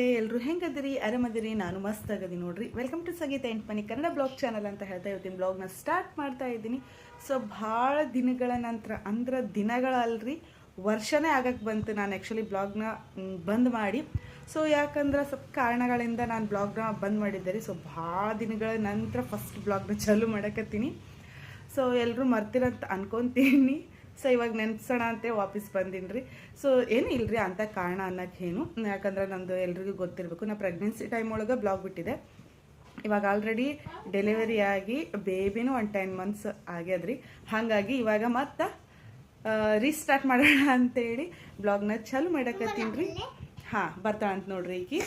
ನಮಸ್ತೆ. ಎಲ್ಲರೂ ಹೆಂಗದಿರಿ? ಆರಾಮದಿರಿ? ನಾನು ಮಸ್ತ್ ಆಗದಿ ನೋಡ್ರಿ. ವೆಲ್ಕಮ್ ಟು ಸಂಗೀತ ಎಂಟ್ ಮನಿ ಕನ್ನಡ ಬ್ಲಾಗ್ ಚಾನಲ್ ಅಂತ ಹೇಳ್ತಾ ಇರ್ತೀನಿ ಬ್ಲಾಗ್ನ ಸ್ಟಾರ್ಟ್ ಮಾಡ್ತಾ ಇದ್ದೀನಿ. ಸೊ ಭಾಳ ದಿನಗಳ ನಂತರ, ಅಂದ್ರೆ ದಿನಗಳಲ್ರಿ, ವರ್ಷನೇ ಆಗಕ್ಕೆ ಬಂತು ನಾನು ಆ್ಯಕ್ಚುಲಿ ಬ್ಲಾಗ್ನ ಬಂದ್ ಮಾಡಿ. ಸೊ ಯಾಕಂದ್ರೆ ಸ್ವಲ್ಪ ಕಾರಣಗಳಿಂದ ನಾನು ಬ್ಲಾಗ್ನ ಬಂದ್ ಮಾಡಿದ್ದೆ ರೀ. ಸೊ ಭಾಳ ದಿನಗಳ ನಂತರ ಫಸ್ಟ್ ಬ್ಲಾಗ್ನ ಚಾಲು ಮಾಡಕತ್ತೀನಿ. ಸೊ ಎಲ್ಲರೂ ಮರ್ತಿರಂತ ಅನ್ಕೊಂತೀನಿ. ಸೊ, ಇವಾಗ ನೆನ್ಸೋಣ ಅಂತ ವಾಪಸ್ ಬಂದೀನಿ ರೀ ಸೊ, ಏನು ಇಲ್ರಿ ಅಂತ ಕಾರಣ ಅನ್ನೋಕೆ ಏನು? ಯಾಕಂದ್ರೆ ನಂದು ಎಲ್ರಿಗೂ ಗೊತ್ತಿರಬೇಕು. ನಾ ಪ್ರೆಗ್ನೆನ್ಸಿ ಟೈಮ್ ಒಳಗೆ ಬ್ಲಾಗ್ ಬಿಟ್ಟಿದೆ. ಇವಾಗ ಆಲ್ರೆಡಿ ಡೆಲಿವರಿ ಆಗಿ ಬೇಬಿನೂ ಒನ್ ಟೆನ್ ಮಂತ್ಸ್ ಆಗ್ಯದ್ರಿ. ಹಾಗಾಗಿ ಇವಾಗ ಮತ್ತೆ ರೀಸ್ಟಾರ್ಟ್ ಮಾಡೋಣ ಅಂತೇಳಿ ಬ್ಲಾಗ್ನ ಚಾಲು ಮಾಡಕತ್ತೀನಿ ರೀ ಹಾಂ, ಬರ್ತಾಳ ಅಂತ ನೋಡ್ರಿ ಈಕಿ.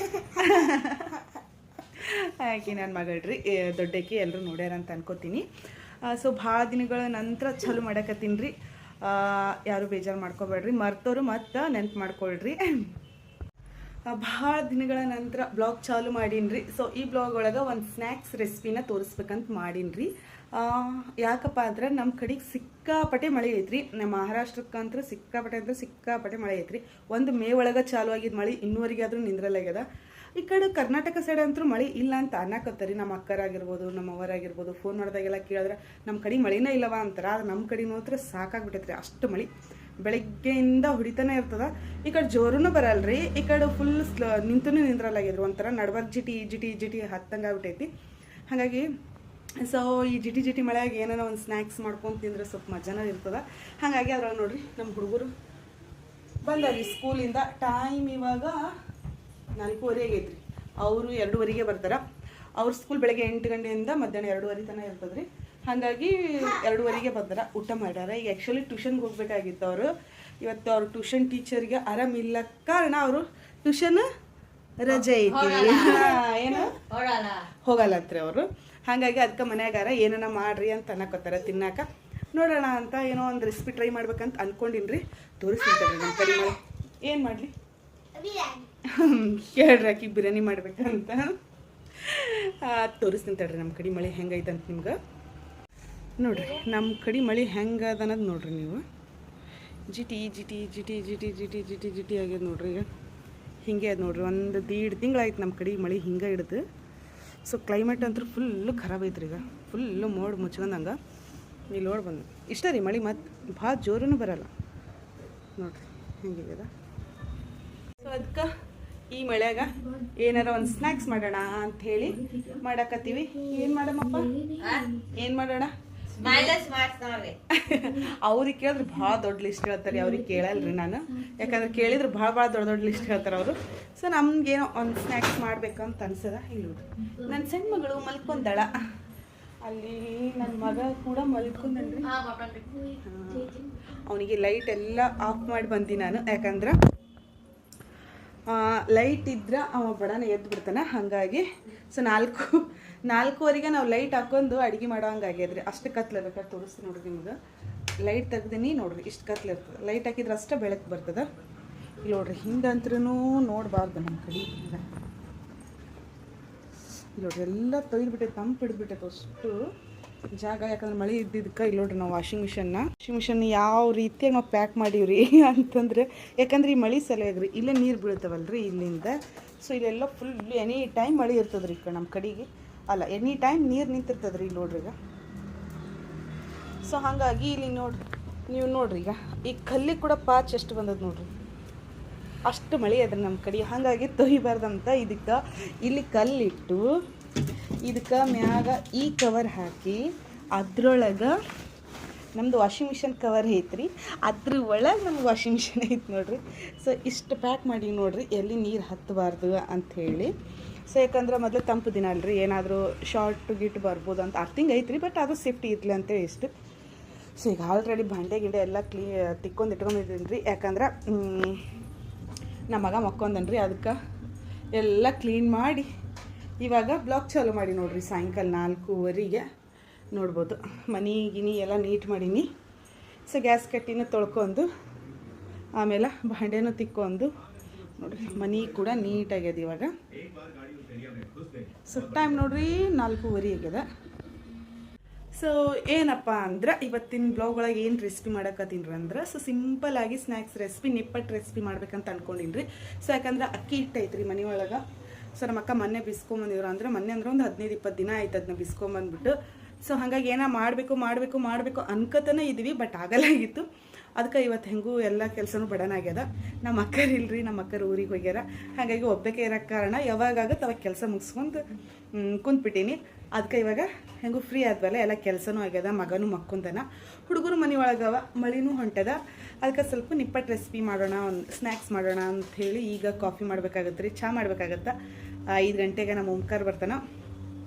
ಆಕಿ ನನ್ನ ಮಗಳ್ರಿ. ದೊಡ್ಡಕಿ ಎಲ್ಲರೂ ನೋಡ್ಯಾರ ಅಂತ ಅನ್ಕೋತೀನಿ. ಸೊ, ಭಾಳ ದಿನಗಳ ನಂತರ ಚಾಲು ಮಾಡಕತ್ತೀನಿ ರೀ ಯಾರು ಬೇಜಾರು ಮಾಡ್ಕೋಬೇಡ್ರಿ, ಮರ್ತೋರು ಮತ್ತೆ ನೆನ್ಪು ಮಾಡ್ಕೊಳ್ರಿ. ಭಾಳ ದಿನಗಳ ನಂತರ ಬ್ಲಾಗ್ ಚಾಲು ಮಾಡೀನಿ ಸೊ ಈ ಬ್ಲಾಗ್ ಒಳಗೆ ಒಂದು ಸ್ನ್ಯಾಕ್ಸ್ ರೆಸಿಪಿನ ತೋರಿಸ್ಬೇಕಂತ ಮಾಡೀನಿ ಯಾಕಪ್ಪ ಅಂದ್ರೆ ನಮ್ಮ ಕಡೆಗೆ ಸಿಕ್ಕಾಪಟ್ಟೆ ಮಳೆ ಐತ್ರಿ. ನಮ್ಮ ಮಹಾರಾಷ್ಟ್ರಕ್ಕಂತೂ ಸಿಕ್ಕಾಪಟ್ಟೆ ಅಂದ್ರೆ ಸಿಕ್ಕಾಪಟ್ಟೆ ಮಳೆ ಐತ್ರಿ. ಒಂದು ಮೇ ಒಳಗೆ ಚಾಲು ಆಗಿದ್ದು ಮಳೆ ಇನ್ನೂವರೆಗೆ ಆದರೂ ನಿಂದ್ರಲ್ಲಾಗ್ಯದ. ಈ ಕಡೆ ಕರ್ನಾಟಕ ಸೈಡ್ ಅಂತೂ ಮಳೆ ಇಲ್ಲ ಅಂತ ಅನ್ನಕತ್ತರಿ. ನಮ್ಮ ಅಕ್ಕರಾಗಿರ್ಬೋದು, ನಮ್ಮ ಅವರಾಗಿರ್ಬೋದು ಫೋನ್ ಮಾಡಿದಾಗೆಲ್ಲ ಕೇಳಿದ್ರೆ ನಮ್ಮ ಕಡೆ ಮಳೆನೇ ಇಲ್ಲವಾ ಅಂತಾರೆ. ಆದ್ರೆ ನಮ್ಮ ಕಡೆ ಹತ್ರ ಸಾಕಾಗ್ಬಿಟ್ಟೈತ್ರಿ ಅಷ್ಟು ಮಳೆ. ಬೆಳಗ್ಗೆಯಿಂದ ಹೊಡಿತಾನೆ ಇರ್ತದ. ಈ ಕಡೆ ಜೋರೂ ಬರಲ್ರಿ. ಈ ಕಡೆ ಫುಲ್ ಸ್ಲ ನಿಂತೂ ನಿಂದ್ರಲ್ಲಾಗಿದ್ರು. ಒಂಥರ ನಡ್ಬಾರ್ದು ಜಿಟಿ ಜಿಟಿ ಜಿಟಿ ಹತ್ತಂಗೆ ಆಗ್ಬಿಟ್ಟೈತಿ. ಹಾಗಾಗಿ ಸೊ ಈ ಜಿಟಿ ಜಿಟಿ ಮಳೆಯಾಗಿ ಏನೇನೋ ಒಂದು ಸ್ನ್ಯಾಕ್ಸ್ ಮಾಡ್ಕೊಂಡು ತಿಂದರೆ ಸ್ವಲ್ಪ ಮಜಾನ ಇರ್ತದೆ. ಹಾಗಾಗಿ ಅದ್ರೊಳಗೆ ನೋಡ್ರಿ, ನಮ್ಮ ಹುಡುಗರು ಬಂದಾರಿ ಸ್ಕೂಲಿಂದ ಟೈಮ್ ಇವಾಗ ನಾಲ್ಕೂವರೆಗೆ ಐತ್ರಿ ಅವರು ಎರಡೂವರೆಗೆ ಬರ್ತಾರ. ಅವ್ರ ಸ್ಕೂಲ್ ಬೆಳಗ್ಗೆ ಎಂಟು ಗಂಟೆಯಿಂದ ಮಧ್ಯಾಹ್ನ ಎರಡೂವರೆ ತನಕ ಇರ್ತದ್ರಿ. ಹಾಗಾಗಿ ಎರಡೂವರೆಗೆ ಬರ್ತಾರ ಊಟ ಮಾಡ್ಯಾರ. ಈಗ ಆ್ಯಕ್ಚುಲಿ ಟ್ಯೂಷನ್ಗೆ ಹೋಗ್ಬೇಕಾಗಿತ್ತು ಅವರು. ಇವತ್ತು ಅವ್ರ ಟ್ಯೂಷನ್ ಟೀಚರ್ಗೆ ಆರಾಮಿಲ್ಲ ಕಾರಣ ಅವರು ಟ್ಯೂಷನ್ ರಜೆ ಐತಿ. ಏನು? ಹೋಗಲ್ಲತ್ರಿ ಅವರು. ಹಾಗಾಗಿ ಅದಕ್ಕೆ ಮನ್ಯಾಗಾರ ಏನನ ಮಾಡ್ರಿ ಅಂತ ಅನ್ನಕೋತಾರ ತಿನ್ನಾಕ. ನೋಡೋಣ ಅಂತ ಏನೋ ಒಂದು ರೆಸಿಪಿ ಟ್ರೈ ಮಾಡ್ಬೇಕಂತ ಅನ್ಕೊಂಡಿನ್ರಿ. ತೋರಿಸ್ತಾರೆ ನಮ್ಮ ಕಡೆ ಏನು ಮಾಡಲಿ? ಹೇಳ್ರಿ ಆಕಿ ಬಿರಿಯಾನಿ ಮಾಡ್ಬೇಕಂತ. ತೋರಿಸ್ತೀನಿ ತಡ್ರಿ ನಮ್ಮ ಕಡೆ ಮಳೆ ಹೆಂಗೈತೆ ಅಂತ ನಿಮ್ಗೆ. ನೋಡ್ರಿ ನಮ್ಮ ಕಡೆ ಮಳೆ ಹೆಂಗೆ ಅನ್ನೋದು ನೋಡ್ರಿ ನೀವು. ಜಿಟಿ ಜಿಟಿ ಜಿಟಿ ಜಿಟಿ ಜಿಟಿ ಜಿಟಿ ಜಿಟಿ ಆಗ್ಯದ ನೋಡ್ರಿ ಈಗ. ಹಿಂಗೆ ಅದು ನೋಡ್ರಿ, ಒಂದು ದೀಡ್ ತಿಂಗಳಾಯ್ತು ನಮ್ಮ ಕಡೆ ಮಳೆ ಹಿಂಗೆ ಹಿಡ್ದು. ಸೊ ಕ್ಲೈಮೇಟ್ ಅಂತೂ ಫುಲ್ಲು ಖರಾಬ್ ಐತ್ರಿ ಈಗ. ಫುಲ್ಲು ಮೋಡ್ ಮುಚ್ಕೊಂಡಂಗೆ. ಇಲ್ಲಿ ನೋಡಿ ಬಂದು. ಇಷ್ಟ ರೀ ಮಳೆ ಮತ್ತು ಭಾಳ ಜೋರೂ ಬರಲ್ಲ. ನೋಡ್ರಿ ಹೆಂಗಿದೆ ಸೊ ಅದಕ್ಕೆ ಈ ಮಳೆಯಾಗ ಏನಾರ ಒಂದು ಸ್ನ್ಯಾಕ್ಸ್ ಮಾಡೋಣ ಅಂತ ಹೇಳಿ ಮಾಡಕತ್ತೀವಿ. ಏನು ಮಾಡಮಪ್ಪ ಏನು ಮಾಡೋಣ? ಅವ್ರಿಗೆ ಕೇಳಿದ್ರೆ ಭಾಳ ದೊಡ್ಡ ಲಿಸ್ಟ್ ಹೇಳ್ತಾರೆ ಅವ್ರಿಗೆ ಕೇಳಲ್ರಿ ನಾನು. ಯಾಕಂದ್ರೆ ಕೇಳಿದ್ರೆ ಭಾಳ ಭಾಳ ದೊಡ್ಡ ದೊಡ್ಡ ಲಿಸ್ಟ್ ಹೇಳ್ತಾರೆ ಅವರು. ಸೊ ನಮ್ಗೇನೋ ಒಂದು ಸ್ನ್ಯಾಕ್ಸ್ ಮಾಡ್ಬೇಕಂತ ಅನ್ಸದ ಇಲ್ಲಿ ನನ್ನ ಸಣ್ಣ ಮಗಳು ಮಲ್ಕೊಂದಳ. ಅಲ್ಲಿ ನನ್ನ ಮಗ ಕೂಡ ಮಲ್ಕೊಂಡ್ರಿ ಅವನಿಗೆ ಲೈಟ್ ಎಲ್ಲ ಆಫ್ ಮಾಡಿ ಬಂದಿ ನಾನು. ಯಾಕಂದ್ರೆ ಲೈಟ್ ಇದ್ರೆ ಅವ ಬಡನ ಎದ್ದು ಬಿಡ್ತಾನೆ. ಹಾಗಾಗಿ ಸೊ ನಾಲ್ಕು, ನಾಲ್ಕುವರೆಗೆ ನಾವು ಲೈಟ್ ಹಾಕೊಂಡು ಅಡುಗೆ ಮಾಡೋ ಹಂಗೆ ಆಗ್ಯದ್ರಿ. ಅಷ್ಟು ಕತ್ಲೆ ಬೇಕಾದ್ರೆ ತೋರಿಸ್ತೀನಿ ನೋಡ್ರಿ ನಿಮ್ಗೆ ಲೈಟ್ ತೆಗ್ದೀನಿ ನೋಡ್ರಿ, ಇಷ್ಟು ಕತ್ಲೆ ಇರ್ತದೆ. ಲೈಟ್ ಹಾಕಿದ್ರೆ ಅಷ್ಟೇ ಬೆಳಕು ಬರ್ತದೆ. ಇಲ್ಲಿ ನೋಡ್ರಿ ಹಿಂದಂತ್ರೂ ನೋಡಬಾರ್ದು ನಮ್ಮ ಕಡೆ. ನೋಡ್ರಿ, ಎಲ್ಲ ತೊಯ್ದುಬಿಟ್ಟೈತೆ ತಂಪು ಹಿಡಿದ್ಬಿಟ್ಟೈತೆ ಅಷ್ಟು ಜಾಗ, ಯಾಕಂದ್ರೆ ಮಳೆ ಇದ್ದಿದ್ದಕ್ಕೆ ಇಲ್ಲಿ ನೋಡ್ರಿ ನಾವು ವಾಷಿಂಗ್ ಮಿಷನ್ನ ವಾಷಿಂಗ್ ಮಿಷನ್ ಯಾವ ರೀತಿಯಾಗಿ ನಾವು ಪ್ಯಾಕ್ ಮಾಡೀವ್ರಿ ಅಂತಂದ್ರೆ, ಯಾಕಂದ್ರೆ ಈ ಮಳೆ ಸಲುವಾಗಿ ಇಲ್ಲೇ ನೀರು ಬೀಳ್ತಾವಲ್ರಿ ಇಲ್ಲಿಂದ. ಸೊ ಇಲ್ಲೆಲ್ಲ ಫುಲ್ ಎನಿ ಟೈಮ್ ಮಳೆ ಇರ್ತದ್ರಿ ಈಗ ನಮ್ಮ ಕಡೆಗೆ. ಅಲ್ಲ ಎನಿ ಟೈಮ್ ನೀರು ನಿಂತಿರ್ತದ್ರಿ ಇಲ್ಲಿ ನೋಡ್ರಿ ಈಗ. ಸೊ ಹಾಗಾಗಿ ಇಲ್ಲಿ ನೋಡ್ರಿ ನೀವು ನೋಡ್ರಿ ಈಗ. ಈ ಕಲ್ಲಿ ಕೂಡ ಪಾಚ್ ಎಷ್ಟು ಬಂದದ ನೋಡ್ರಿ. ಅಷ್ಟು ಮಳೆ ಅದ್ರಿ ನಮ್ಮ ಕಡೆ. ಹಾಗಾಗಿ ತೊಯ್ಬಾರ್ದಂತ ಇದಕ್ಕೆ ಇಲ್ಲಿ ಕಲ್ಲಿಟ್ಟು ಇದಕ್ಕೆ ಮ್ಯಾಗ ಈ ಕವರ್ ಹಾಕಿ, ಅದ್ರೊಳಗೆ ನಮ್ಮದು ವಾಷಿಂಗ್ ಮಿಷನ್ ಕವರ್ ಐತ್ರಿ. ಅದ್ರ ಒಳಗೆ ನಮ್ಗೆ ವಾಷಿಂಗ್ ಮಿಷನ್ ಐತೆ ನೋಡ್ರಿ. ಸೊ ಇಷ್ಟು ಪ್ಯಾಕ್ ಮಾಡಿ ನೋಡ್ರಿ, ಎಲ್ಲಿ ನೀರು ಹತ್ತಬಾರ್ದು ಅಂಥೇಳಿ ಸೊ ಯಾಕಂದ್ರೆ ಮೊದಲು ತಂಪು ದಿನ ಅಲ್ರಿ, ಏನಾದರೂ ಶಾರ್ಟ್ ಗಿಟ್ ಬರ್ಬೋದು ಅಂತ ಅರ್ಥಿಂಗ್ ಐತ್ರಿ ಬಟ್ ಅದು ಸೇಫ್ಟಿ ಇರಲಿ ಅಂತೇಳಿ ಇಷ್ಟು. ಸೊ ಈಗ ಆಲ್ರೆಡಿ ಭಾಂಡೆ ಗಿಂಡೆ ಎಲ್ಲ ಕ್ಲೀ ತಿಕ್ಕೊಂಡು ಇಟ್ಕೊಂಡಿದ್ದೀನಿ ರೀ ಯಾಕಂದ್ರೆ ನಮ್ಮ ಮಗ ಮಕ್ಕೊಂದನ್ರಿ, ಅದಕ್ಕೆ ಎಲ್ಲ ಕ್ಲೀನ್ ಮಾಡಿ ಇವಾಗ ಬ್ಲಾಕ್ ಚಾಲು ಮಾಡಿ ನೋಡ್ರಿ ಸಾಯಂಕಾಲ ನಾಲ್ಕೂವರೆಗೆ ನೋಡ್ಬೋದು. ಮನೆ ಗಿನಿ ಎಲ್ಲ ನೀಟ್ ಮಾಡೀನಿ. ಸೊ ಗ್ಯಾಸ್ ಕಟ್ಟಿನ ತೊಳ್ಕೊಂಡು, ಆಮೇಲೆ ಭಾಂಡೆನೂ ತಿಕ್ಕೊಂಡು, ನೋಡ್ರಿ ಮನೆ ಕೂಡ ನೀಟಾಗ್ಯದ ಇವಾಗ. ಸೊ ಟೈಮ್ ನೋಡ್ರಿ ನಾಲ್ಕೂವರೆ ಆಗ್ಯದ. ಸೊ ಏನಪ್ಪ ಅಂದ್ರೆ ಇವತ್ತಿನ ಬ್ಲಾಗ್ ಒಳಗೆ ಏನು ರೆಸಿಪಿ ಮಾಡಕತ್ತೀನಿ ಅಂದ್ರೆ ಸೊ ಸಿಂಪಲ್ ಆಗಿ ಸ್ನ್ಯಾಕ್ಸ್ ರೆಸಿಪಿ ನಿಪ್ಪಟ್ಟು ರೆಸಿಪಿ ಮಾಡ್ಬೇಕಂತ ಅನ್ಕೊಂಡಿನಿ ರೀ ಸೊ ಯಾಕಂದ್ರೆ ಅಕ್ಕಿ ಹಿಟ್ಟು ಐತ್ರಿ ಮನೆ ಒಳಗೆ ಸೊ ನಮ್ಮ ಅಕ್ಕ ಮೊನ್ನೆ ಬಿಸ್ಕೊಂಬಂದಿದ್ರು ಅಂದರೆ ಮೊನ್ನೆ ಅಂದ್ರೆ ಒಂದು ಹದಿನೈದು, ಇಪ್ಪತ್ತು ದಿನ ಆಯ್ತು ಅದನ್ನ ಬಿಸ್ಕೊಂಬಂದ್ಬಿಟ್ಟು ಸೊ ಹಾಗಾಗಿ ಏನೋ ಮಾಡಬೇಕು ಮಾಡಬೇಕು ಮಾಡಬೇಕು ಅನ್ಕೋತಾನೆ ಇದ್ದೀವಿ ಬಟ್ ಆಗಲಾಗಿತ್ತು ಅದಕ್ಕೆ ಇವತ್ತು ಹೆಂಗೂ ಎಲ್ಲ ಕೆಲಸನೂ ಬಡನಾಗ್ಯದ ನಮ್ಮ ಅಕ್ಕರು ಇಲ್ರಿ, ನಮ್ಮ ಅಕ್ಕರು ಊರಿಗೆ ಹೋಗ್ಯಾರ. ಹಾಗಾಗಿ ಒಬ್ಬಕ್ಕೆ ಇರೋ ಕಾರಣ, ಯಾವಾಗಾಗುತ್ತೆ ಅವಾಗ ಕೆಲಸ ಮುಗಿಸ್ಕೊಂಡು ಕುಂತ್ಬಿಟ್ಟೀನಿ. ಅದಕ್ಕೆ ಇವಾಗ ಹೆಂಗೂ ಫ್ರೀ ಆದ್ವಲ್ಲ ಎಲ್ಲ ಕೆಲಸನೂ ಆಗ್ಯದ, ಮಗನೂ ಮಕ್ಕಂದನ. ಹುಡುಗರು ಮನೆ ಒಳಗವ, ಮಳಿನೂ ಹೊಂಟದ. ಅದಕ್ಕೆ ಸ್ವಲ್ಪ ನಿಪ್ಪಟ್ಟು ರೆಸಿಪಿ ಮಾಡೋಣ, ಒಂದು ಸ್ನ್ಯಾಕ್ಸ್ ಮಾಡೋಣ ಹೇಳಿ ಈಗ ಕಾಫಿ ಮಾಡ್ಬೇಕಾಗತ್ತೆ ರೀ ಚಹಾ ಮಾಡ್ಬೇಕಾಗತ್ತೆ ಐದು ಗಂಟೆಗೆ ನಮ್ಮ ಓಂಕಾರ ಬರ್ತಾನ,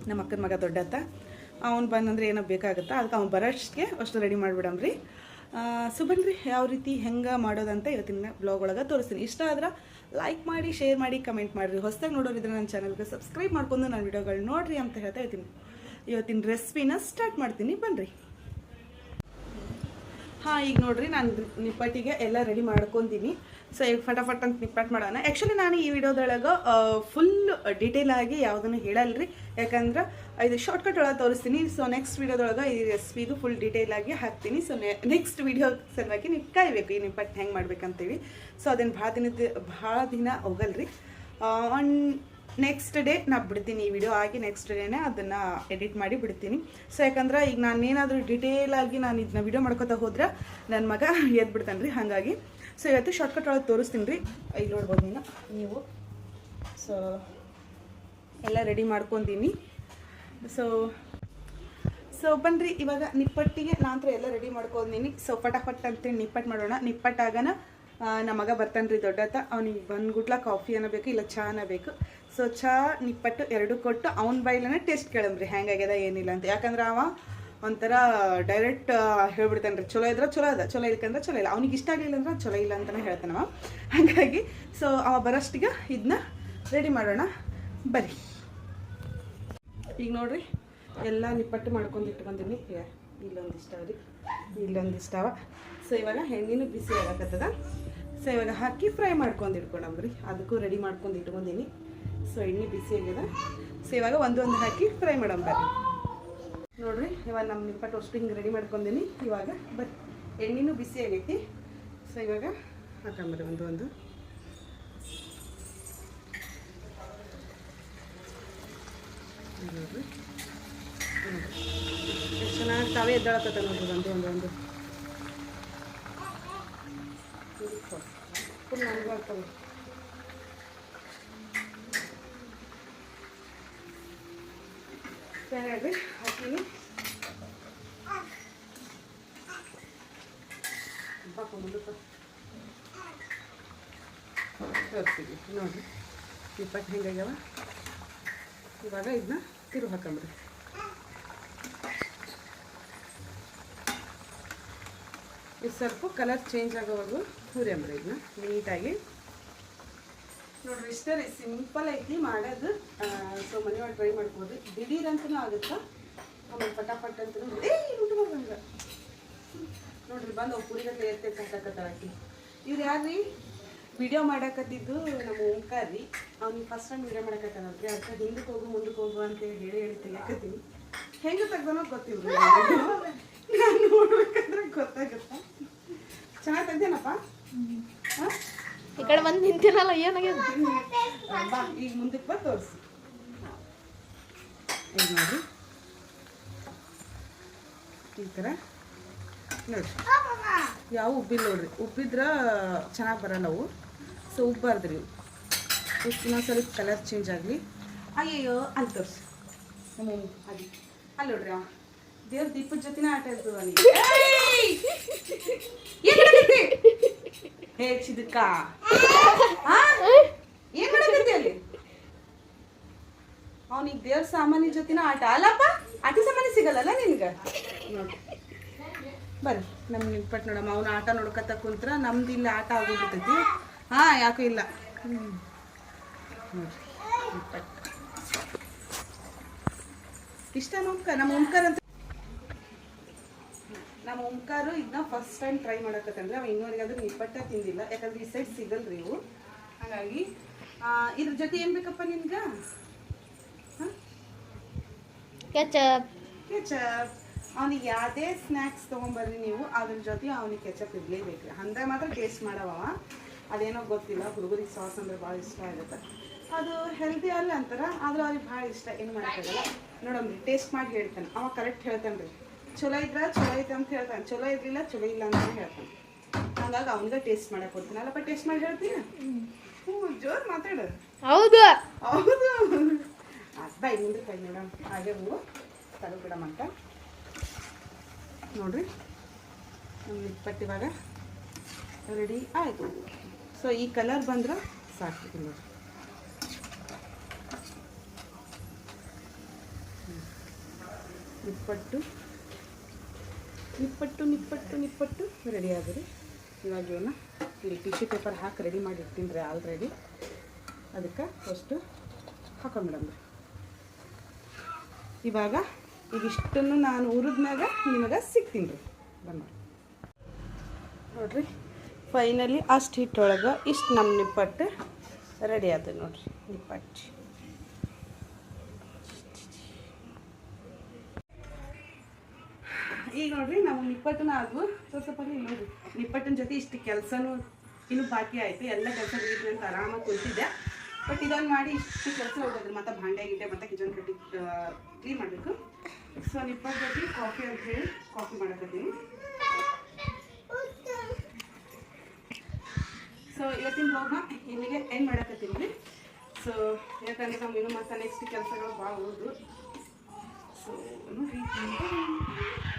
ನಮ್ಮ ಅಕ್ಕನ ಮಗ ದೊಡ್ಡತ್ತ. ಅವ್ನು ಬಂದಂದ್ರೆ ಏನೋ ಬೇಕಾಗುತ್ತಾ, ಅದಕ್ಕೆ ಅವ್ನು ಬರೋಷ್ಟಿಗೆ ಅಷ್ಟು ರೆಡಿ ಮಾಡಿಬಿಡಮ್ರಿ ಸೊ ಯಾವ ರೀತಿ ಹೆಂಗೆ ಮಾಡೋದಂತ ಇವತ್ತಿನ ಬ್ಲಾಗ್ ಒಳಗೆ ತೋರಿಸ್ತೀನಿ. ಇಷ್ಟ ಆದ್ರೆ ಲೈಕ್ ಮಾಡಿ ಶೇರ್ ಮಾಡಿ ಕಮೆಂಟ್ ಮಾಡಿರಿ. ಹೊಸದಾಗಿ ನೋಡೋರಿದ್ರೆ ನನ್ನ ಚಾನಲ್ಗೆ ಸಬ್ಸ್ಕ್ರೈಬ್ ಮಾಡ್ಕೊಂಡು ನನ್ನ ವಿಡಿಯೋಗಳು ನೋಡ್ರಿ ಅಂತ ಹೇಳ್ತಾ ಇರ್ತೀನಿ ಇವತ್ತಿನ ರೆಸಿಪಿನ ಸ್ಟಾರ್ಟ್ ಮಾಡ್ತೀನಿ. ಬನ್ನಿರಿ ಹಾಂ, ಈಗ ನೋಡ್ರಿ, ನಾನು ನಿಪ್ಪಟ್ಟಿಗೆ ಎಲ್ಲ ರೆಡಿ ಮಾಡ್ಕೊತೀನಿ ಸೊ ಈಗ ಫಟಾಫಟ್ ಅಂತ ನಿಪ್ಪಾಟ್ ಮಾಡೋಣ. ಆ್ಯಕ್ಚುಲಿ ನಾನು ಈ ವಿಡಿಯೋದೊಳಗೆ ಫುಲ್ ಡೀಟೇಲ್ ಆಗಿ ಯಾವುದನ್ನು ಹೇಳಲ್ರಿ. ಯಾಕಂದ್ರೆ, ಇದು ಶಾರ್ಟ್ಕಟ್ ಒಳಗೆ ತೋರಿಸ್ತೀನಿ. ಸೊ ನೆಕ್ಸ್ಟ್ ವಿಡಿಯೋದೊಳಗೆ ಈ ರೆಸಿಪಿದು ಫುಲ್ ಡೀಟೇಲ್ ಆಗಿ ಹಾಕ್ತೀನಿ. ಸೊ ನೆಕ್ಸ್ಟ್ ವಿಡಿಯೋ ಸಲುವಾಗಿ ನೀವು ಕಾಯಬೇಕು. ಈ ನಿಪ್ಪಟ್ಟು ಹೆಂಗೆ ಮಾಡ್ಬೇಕಂತೇಳಿ. ಸೊ ಅದನ್ನು ಭಾಳ ದಿನದ, ಭಾಳ ದಿನ ಹೋಗಲ್ರಿ. ಆನ್ ನೆಕ್ಸ್ಟ್ ಡೇ ನಾ ಬಿಡ್ತೀನಿ ಈ ವಿಡಿಯೋ ಆಗಿ ನೆಕ್ಸ್ಟ್ ಡೇನೇ ಅದನ್ನು ಎಡಿಟ್ ಮಾಡಿ ಬಿಡ್ತೀನಿ. ಸೊ ಯಾಕಂದ್ರೆ, ಈಗ ನಾನು ಏನಾದರೂ ಡಿಟೇಲ್ ಆಗಿ ನಾನು ಇದನ್ನ ವಿಡಿಯೋ ಮಾಡ್ಕೋತಾ ಹೋದ್ರೆ ನನ್ನ ಮಗ ಎದ್ದು ಬಿಡ್ತಾನೆ ರೀ ಹಾಗಾಗಿ ಸೊ ಇವತ್ತು ಶಾರ್ಟ್ಕಟ್ ಒಳಗೆ ತೋರಿಸ್ತೀನಿ ರೀ. ಇಲ್ಲಿ ನೋಡ್ಬೋದು ನೀನು. ನೀವು. ಸೊ ಎಲ್ಲ ರೆಡಿ ಮಾಡ್ಕೊಂತೀನಿ ಸೊ ಸೊ ಬನ್ನಿರಿ ಇವಾಗ ನಿಪ್ಪಟ್ಟಿಗೆ ನಾನು ಎಲ್ಲ ರೆಡಿ ಮಾಡ್ಕೊಂಡಿನಿ. ಸೊ ಫಟಾಫಟ್ ಅಂತೇಳಿ ನಿಪ್ಪಟ್ಟು ಮಾಡೋಣ. ನಿಪ್ಪಟ್ಟಾಗನ ನಮ್ಮ ಮಗ ಬರ್ತಾನೆ ರೀ ದೊಡ್ಡತ್ತ. ಅವ್ನಿಗೆ ಕಾಫಿ ಅನ್ನೋ ಬೇಕು, ಇಲ್ಲ ಚಹಾನ ಬೇಕು. ಸೊ ಚಹಾ ನಿಪ್ಪಟ್ಟು ಎರಡು ಕೊಟ್ಟು ಅವ್ನ ಬೈಲನೇ ಟೇಸ್ಟ್ ರೀ ಹ್ಯಾಂಗಾಗ್ಯದ ಏನಿಲ್ಲ ಅಂತ. ಯಾಕಂದ್ರೆ ಅವ ಒಂಥರ ಡೈರೆಕ್ಟ್ ಹೇಳ್ಬಿಡ್ತಾನೆ ರೀ ಚಲೋ ಇದ್ರೆ ಚಲೋ ಅದ, ಚಲೋ ಇಲ್ಕಂದ್ರೆ ಚಲೋ ಇಲ್ಲ, ಅವ್ನಿಗೆ ಇಷ್ಟ ಆಗಲಿಲ್ಲ ಅಂದ್ರೆ ಚಲೋ ಇಲ್ಲ ಅಂತಲೇ ಹೇಳ್ತಾನವ ಹಾಗಾಗಿ ಸೊ ಅವ ಬರೋಷ್ಟಿಗೆ ಇದನ್ನ ರೆಡಿ ಮಾಡೋಣ, ಬರ್ರಿ. ಈಗ ನೋಡ್ರಿ, ಎಲ್ಲ ನಿಪ್ಪಟ್ಟು ಮಾಡ್ಕೊಂಡು ಇಟ್ಕೊಂತೀನಿ. ಇಲ್ಲೊಂದಿಷ್ಟ ರೀ ಇಲ್ಲೊಂದಿಷ್ಟವ ಸೊ ಇವಾಗ ಹೆಂಗಿನೂ ಬಿಸಿ ಆಗಕತ್ತದ. ಸೊ ಇವಾಗ ಹಾಕಿ ಫ್ರೈ ಮಾಡ್ಕೊಂಡು ಇಟ್ಕೊಂಡಂಬ್ರಿ ಅದಕ್ಕೂ ರೆಡಿ ಮಾಡ್ಕೊಂಡು ಇಟ್ಕೊಂಡೀನಿ. ಸೊ ಎಣ್ಣೆ ಬಿಸಿ ಆಗ್ಯದ. ಸೊ ಇವಾಗ ಒಂದು ಒಂದು ಹಾಕಿ ಫ್ರೈ ಮಾಡಂಬರ್ರಿ ನೋಡ್ರಿ, ಇವಾಗ ನಮ್ಮ ನಿಪ್ಪಟ್ಟು ಟೋಸ್ಟಿಂಗ್ ರೆಡಿ ಮಾಡ್ಕೊಂಡೀನಿ. ಇವಾಗ ಬಟ್ ಎಣ್ಣೆನೂ ಬಿಸಿ ಆಗೈತಿ. ಸೊ ಇವಾಗ ಹಾಕೊಂಬರಿ ಒಂದು ಒಂದು. ನೋಡ್ರಿ. ಚೆನ್ನಾಗಿ ತಾವೇ ಎದ್ದಾಳತ್ತ ನೋಡ್ರಿ ಒಂದು ಒಂದು ಒಂದು. ಫುಲ್ ನನಗೂ ಆಗ್ತವೆ ಹಾಕ್ತೀನಿ ತೋರಿಸ್ತೀವಿ ನೋಡಿರಿ ಇಪ್ಪತ್ತು ಹೆಂಗಾಗ್ಯಾವ ಇವಾಗ ಇದನ್ನ ತಿರು ಹಾಕೊಂಬ್ರಿ ಇದು ಸ್ವಲ್ಪ ಕಲರ್ ಚೇಂಜ್ ಆಗೋವರೆಗೂ ಹುರಿಯಂಬ್ರಿ ಇದನ್ನ ನೀಟಾಗಿ ನೋಡ್ರಿ ಇಷ್ಟೇ ರೀ. ಸಿಂಪಲ್ ಐತಿ ಮಾಡೋದು ಸೊ ಮನೆಯೊಳಗೆ ಟ್ರೈ ಮಾಡ್ಬೋದು. ದಿಢೀರ್ ಅಂತನೂ ಆಗುತ್ತಾ? ಆಮೇಲೆ ಪಟಾಪಟ್ ಅಂತನೂ ಏ ಮುಟ್ಬೋದಂಗ ನೋಡ್ರಿ ಬಂದು ಪುರಿಗತ್ತೆ ಎತ್ತೆ ಹಾಕಕತ್ತಾಕಿ ಇವ್ರು ಯಾರ್ರಿ ವಿಡಿಯೋ ಮಾಡಕತ್ತಿದ್ದು ನಮ್ಮ ಓಂಕಾರ ರೀ. ಅವ್ನಿಗೆ ಫಸ್ಟ್ ಟೈಮ್ ವಿಡಿಯೋ ಮಾಡಕತ್ತ ನೋಡ್ರಿ ಅದಕ್ಕೆ ಹಿಂದಕ್ಕೆ ಹೋಗು ಮುಂದಕ್ಕೆ ಹೋಗು ಅಂತ ಹೇಳಿ ಹೇಳಿ ತೆಗಿಯಕತ್ತೀನಿ. ಹೆಂಗೆ ತೆಗ್ದನೋ ಗೊತ್ತಿಲ್ಲ ನಾನು ನೋಡ್ಬೇಕಂದ್ರೆ ಗೊತ್ತಾಗುತ್ತಾ? ಚೆನ್ನಾಗಿ ತೆಗ್ದೇನಪ್ಪ? ಹಾಂ? ಈ ಕಡೆ ಬಂದು ನಿಂತಿನಲ್ಲ ಏನಾಗ್ಯದ ಈಗ ಮುಂದಕ್ಕೆ ತೋರಿಸಿ. ನೋಡಿ. ಈ ಥರ ನೋಡಿ. ಯಾವ ಉಬ್ಬಿಲ್ಲ ನೋಡ್ರಿ. ಉಬ್ಬಿದ್ರ ಚೆನ್ನಾಗಿ ಬರಲ್ಲ ಅವು. ಸೊ ಉಬ್ಬಾರ್ದ್ರಿ ರೀ ಸ್ವಲ್ಪ ಕಲರ್ ಚೇಂಜ್ ಆಗಲಿ. ಅಯ್ಯಯ್ಯೋ, ಅಲ್ಲಿ ತೋರಿಸಿ. ನಮ್ಮ ಅಲ್ಲಿ. ಅಲ್ಲಿ ನೋಡ್ರಿ ದೇವ್ರ ದೀಪದ ಜೊತೆನೇ ಆಟ ಇರ್ತದ ಹೇ? ಏನ್ ಅಲ್ಲಿ? ಅವನಿಗೆ ದೇವ್ರ ಸಾಮಾನ್ಯ ಜೊತಿನ ಆಟ. ಅಲ್ಲಪ್ಪ, ಆಟ ಸಾಮಾನ್ಯ ಸಿಗಲ್ಲಲ್ಲ ನಿನ್ಗ? ನೋಡಿ ಬರ್ರಿ ನಮ್ ನಿಂಪಟ್ ನೋಡಮ್ಮ. ಅವ್ನ ಆಟ ನೋಡ್ಕತ ಕುಂತ್ರ ನಮ್ದು ಇಲ್ಲಿ ಆಟ ಆಗೋಗಿರ್ತೈತಿ ಹಾ, ಯಾಕೂ ಇಲ್ಲ. ಇಷ್ಟ ನಮ್ಮ ಓಂಕಾರ ಅಂತ ನಮ್ಮ ಓಂಕಾರು ಇದನ್ನ ಫಸ್ಟ್ ಟೈಮ್ ಟ್ರೈ ಮಾಡಕತ್ತಂದ್ರೆ ಅವ ಅದನ್ನ ನಿಪ್ಪಟ್ಟ ತಿಂದಿಲ್ಲ ಯಾಕಂದ್ರೆ ಈ ಸೈಡ್ ಸಿಗಲ್ರಿ ಇವು. ಹಾಗಾಗಿ ಇದ್ರ ಜೊತೆ ಏನ್ ಬೇಕಪ್ಪ ನಿನ್ಗ? ಕೆಚಪ್ ಕೆಚಪ್ ಅವನಿಗೆ ಯಾವುದೇ ಸ್ನ್ಯಾಕ್ಸ್ ತೊಗೊಂಬರ್ರಿ ನೀವು ಅದ್ರ ಜೊತೆ ಅವನಿಗೆ ಕೆಚಪ್ ಇರಲೇಬೇಕು ಅಂದ್ರೆ ಮಾತ್ರ ಟೇಸ್ಟ್ ಮಾಡವ ಅದೇನೋ ಗೊತ್ತಿಲ್ಲ ಹುಡುಗರಿಗೆ ಸಾಸ್ ಅಂದ್ರೆ ಭಾಳ ಇಷ್ಟ ಆಗುತ್ತೆ. ಅದು ಹೆಲ್ದಿ ಅಲ್ಲ ಅಂತಾರ ಆದ್ರೆ ಅವ್ರಿಗೆ ಭಾಳ ಇಷ್ಟ ಏನು ಮಾಡೋಕ್ಕಾಗಲ್ಲ. ನೋಡಮ್ರಿ ಟೇಸ್ಟ್ ಮಾಡಿ ಹೇಳ್ತಾನೆ. ಅವ ಕರೆಕ್ಟ್ ಹೇಳ್ತಾನೆ ರೀ ಚಲೋ ಇದ್ರ ಚಲೋ ಐತೆ ಅಂತ ಹೇಳ್ತಾನೆ. ಚಲೋ ಇರಲಿಲ್ಲ ಚಲೋ ಇಲ್ಲ ಅಂತ ಹೇಳ್ತಾನೆ. ಹಂಗಾಗಿ ಅವನಿಗೆ ಟೇಸ್ಟ್ ಮಾಡಕ್ಕೆ ಕೊಡ್ತೀನಿ. ಅಲ್ಲಪ್ಪ ಟೇಸ್ಟ್ ಮಾಡಿ ಹೇಳ್ತೀನಿ? ಹ್ಞೂ ಜೋರು ಮಾತಾಡು. ಹೌದು. ಹೌದು. ಬೈ ಮುಂದೆ ಕೈ ಮೇಡಮ್. ಹಾಗೆ ಹೂವು ತಗೋ ಬಿಡಮ್ ಅಂತ ನೋಡ್ರಿ. ನಮ್ಗೆ ಇಪ್ಪತ್ತು ಇವಾಗ ರೆಡಿ ಆಯಿತು. ಸೊ ಈ ಕಲರ್ ಬಂದ್ರೆ ಸಾಕು ನೋಡಿ ನಿಪ್ಪಟ್ಟು ನಿಪ್ಪಟ್ಟು ನಿಪ್ಪಟ್ಟು ನಿಪ್ಪಟ್ಟು ರೆಡಿ ಆದ್ರಿ ಇವಾಗ ಇವನ್ನ ಇಲ್ಲಿ ಟಿಶ್ಯೂ ಪೇಪರ್ ಹಾಕಿ ರೆಡಿ ಮಾಡಿ ರೀ ಆಲ್ರೆಡಿ ಅದಕ್ಕೆ ಫಸ್ಟು ಹಾಕೊಂಡ್ಬಿಡಮ್ರಿ ಇವಾಗ ಇದಿಷ್ಟನ್ನು ನಾನು ಉರಿದ್ಮ್ಯಾಗ ನಿಮಗೆ ಸಿಗ್ತೀನಿ ರೀ. ಬಂದ ನೋಡ್ರಿ ಫೈನಲಿ ಅಷ್ಟು ಹಿಟ್ಟೊಳಗೆ ಇಷ್ಟು ನಮ್ಮ ನಿಪ್ಪಟ್ಟು ರೆಡಿ ಆದ ನೋಡ್ರಿ. ನಿಪ್ಪಟ್ಟು ಈಗ ನೋಡ್ರಿ, ನಾವು ನಿಪ್ಪಟ್ಟನ ಆದ್ವು. ಸ್ವಲ್ಪ ನೋಡ್ರಿ ನಿಪ್ಪಟ್ಟಿನ ಜೊತೆ ಇಷ್ಟು ಕೆಲಸನೂ ಇನ್ನು ಬಾಕಿ ಆಯಿತು. ಎಲ್ಲ ಕೆಲಸ ಮುಗಿದ್ವಿ ಅಂತ ಆರಾಮಾಗಿ ಕುಳಿತಿದ್ದೆ ಬಟ್ ಇದೊಂದು ಮಾಡಿ ಇಷ್ಟು ಕೆಲಸ ಹೋಗೋದ್ರಿ ಮತ್ತೆ ಭಾಂಡೆ ಗಿಂಡೆ ಮತ್ತೆ ಕಿಚನ್ ಕಟ್ಟಿ ಕ್ಲೀನ್ ಮಾಡಬೇಕು. ಸೊ ನಿಪ್ಪಟ್ಟು ಜೊತೆ ಕಾಫಿ ಅಂತ ಹೇಳಿ ಕಾಫಿ ಮಾಡಕತ್ತೀನಿ ಸೊ ಇವತ್ತಿನ ಬ್ಲಾಗ್ನ ಇಲ್ಲಿಗೆ ಏನು ಮಾಡಕತ್ತೀನಿ ಸೊ ಯಾಕಂದ್ರೆ ನಮ್ಮ ಇನ್ನು ಮತ್ತೆ ನೆಕ್ಸ್ಟ್ ಕೆಲಸಗಳು ಭಾಳ ಉಳಿದು. ಸೊ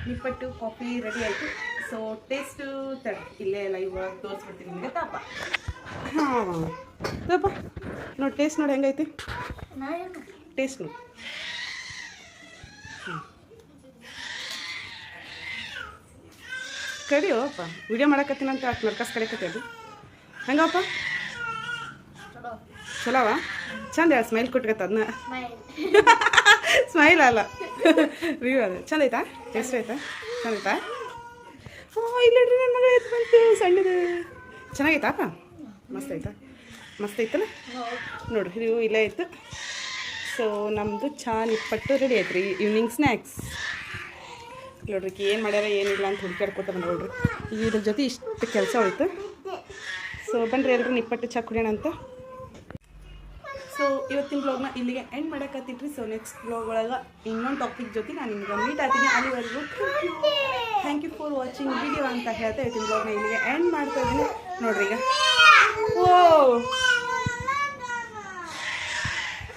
ನಿಪ್ಪಟ್ಟು ಕಾಫಿ ರೆಡಿ ಆಯಿತು. ಸೊ ಟೇಸ್ಟು ತಡಿ ಇಲ್ಲೇ ಲೈವ್ ಒಳಗೆ ತೋರಿಸ್ಬಿಡ್ತೀನಿ ನಿಮಗೆ. ತಾಪ ಹಾಂ. ತಾಪ ನೋಡಿ ಟೇಸ್ಟ್ ನೋಡಿ ಹೆಂಗೈತಿ? ಟೇಸ್ಟ್ ನೋಡಿ. ಕಡಿಯೋಪ್ಪ ವಿಡಿಯೋ ಮಾಡಕತ್ತೀನಂತ ಅಷ್ಟು ನರ್ಕಸ್ ಕಡಿಯಕತ್ತೇದು ಹೆಂಗಪ್ಪ? ಚಲೋವಾ? ಚಂದ ಸ್ಮೈಲ್ ಕೊಟ್ಕತ್ತ ಅದನ್ನ. ಸ್ಮೈಲ್ ಅಲ್ಲ. ರಿವ್ಯೂ ಚಂದ ಐತಾ? ಟೇಸ್ಟ್ ಐತಾ? ಚಂದ ಐತಾ? ಓ ರೀ ನನ್ನ ಮಗ ಎದ್ದು ಬಂತು. ಸಣ್ಣದು. ಚೆನ್ನಾಗೈತಾಪ ಮಸ್ತ್ ಐತಾ? ಮಸ್ತ್ ಐತಲ್ಲ? ನೋಡ್ರಿ ರಿವ್ಯೂ ಇಲ್ಲೇ ಐತು ಸೊ ನಮ್ಮದು ಚಾ ನಿಪ್ಪಟ್ಟು ರೆಡಿ ಆಯ್ತು ರೀ ಈವ್ನಿಂಗ್ ಸ್ನ್ಯಾಕ್ಸ್ ನೋಡ್ರಿ, ಏನು ಮಾಡ್ಯಾರ, ಏನಿಲ್ಲ ಅಂತ ಹುಡುಕಾಡ್ಕೊತ ನೋಡ್ರಿ. ಇದ್ರ ಜೊತೆ ಇಷ್ಟು ಕೆಲಸ ಹೋಯ್ತು. ಸೊ ಬನ್ರಿ ಎಲ್ಲರೂ ನಿಪ್ಪಟ್ಟು ಚಾ ಕುಡಿಯೋಣ ಅಂತ. ಸೊ ಇವತ್ತಿನ ಬ್ಲಾಗ್ನ ಇಲ್ಲಿಗೆ ಎಂಡ್ ಮಾಡಕತ್ತಿದ್ರಿ ಸೊ ನೆಕ್ಸ್ಟ್ ಬ್ಲಾಗ್ ಒಳಗೆ ಇನ್ನೊಂದು ಟಾಪಿಕ್ ಜೊತೆ ನಾನು ನಿಮ್ಗೆ ಮೀಟ್ ಆಗ್ತೀನಿ ಅಲ್ಲಿವರೆಗೂ. Thank you for watching video ಅಂತ ಹೇಳ್ತಾ ಇವತ್ತಿನ ಬ್ಲಾಗ್ನ ಇಲ್ಲಿಗೆ ಎಂಡ್ ಮಾಡ್ತಾ ಇದ್ದೀನಿ. ನೋಡ್ರಿ ಈಗ. ಓ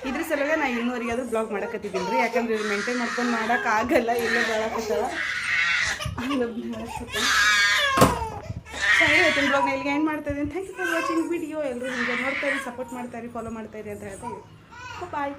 ಇದ್ರ ಸಲುವಾಗಿ ನಾ ಇನ್ನೂವರೆಗೆ ಅದು ಬ್ಲಾಗ್ ಮಾಡಕತ್ತಿದ್ದೀನಿ ರೀ ಯಾಕಂದ್ರೆ ಇದು ಮೇಂಟೈನ್ ಮಾಡ್ಕೊಂಡು ಮಾಡೋಕ್ಕಾಗಲ್ಲ ಇಲ್ಲೇ ಬೆಳಕತ್ತಲ್ಲ ಸರಿ ಇವತ್ತಿನ ಬ್ಲಾಗ್ನ ಇಲ್ಲಿಗೆ ಏನು ಮಾಡ್ತಾ ಇದ್ದೀನಿ. Thank you for watching video ಎಲ್ಲರೂ ನಿಮಗೆ ನೋಡ್ತಾ ಇರಿ ಸಪೋರ್ಟ್ ಮಾಡ್ತಾ ಇರಿ ಫಾಲೋ ಮಾಡ್ತಾ ಇರಿ ಅಂತ ಹೇಳ್ತಾ ಬಾಯ್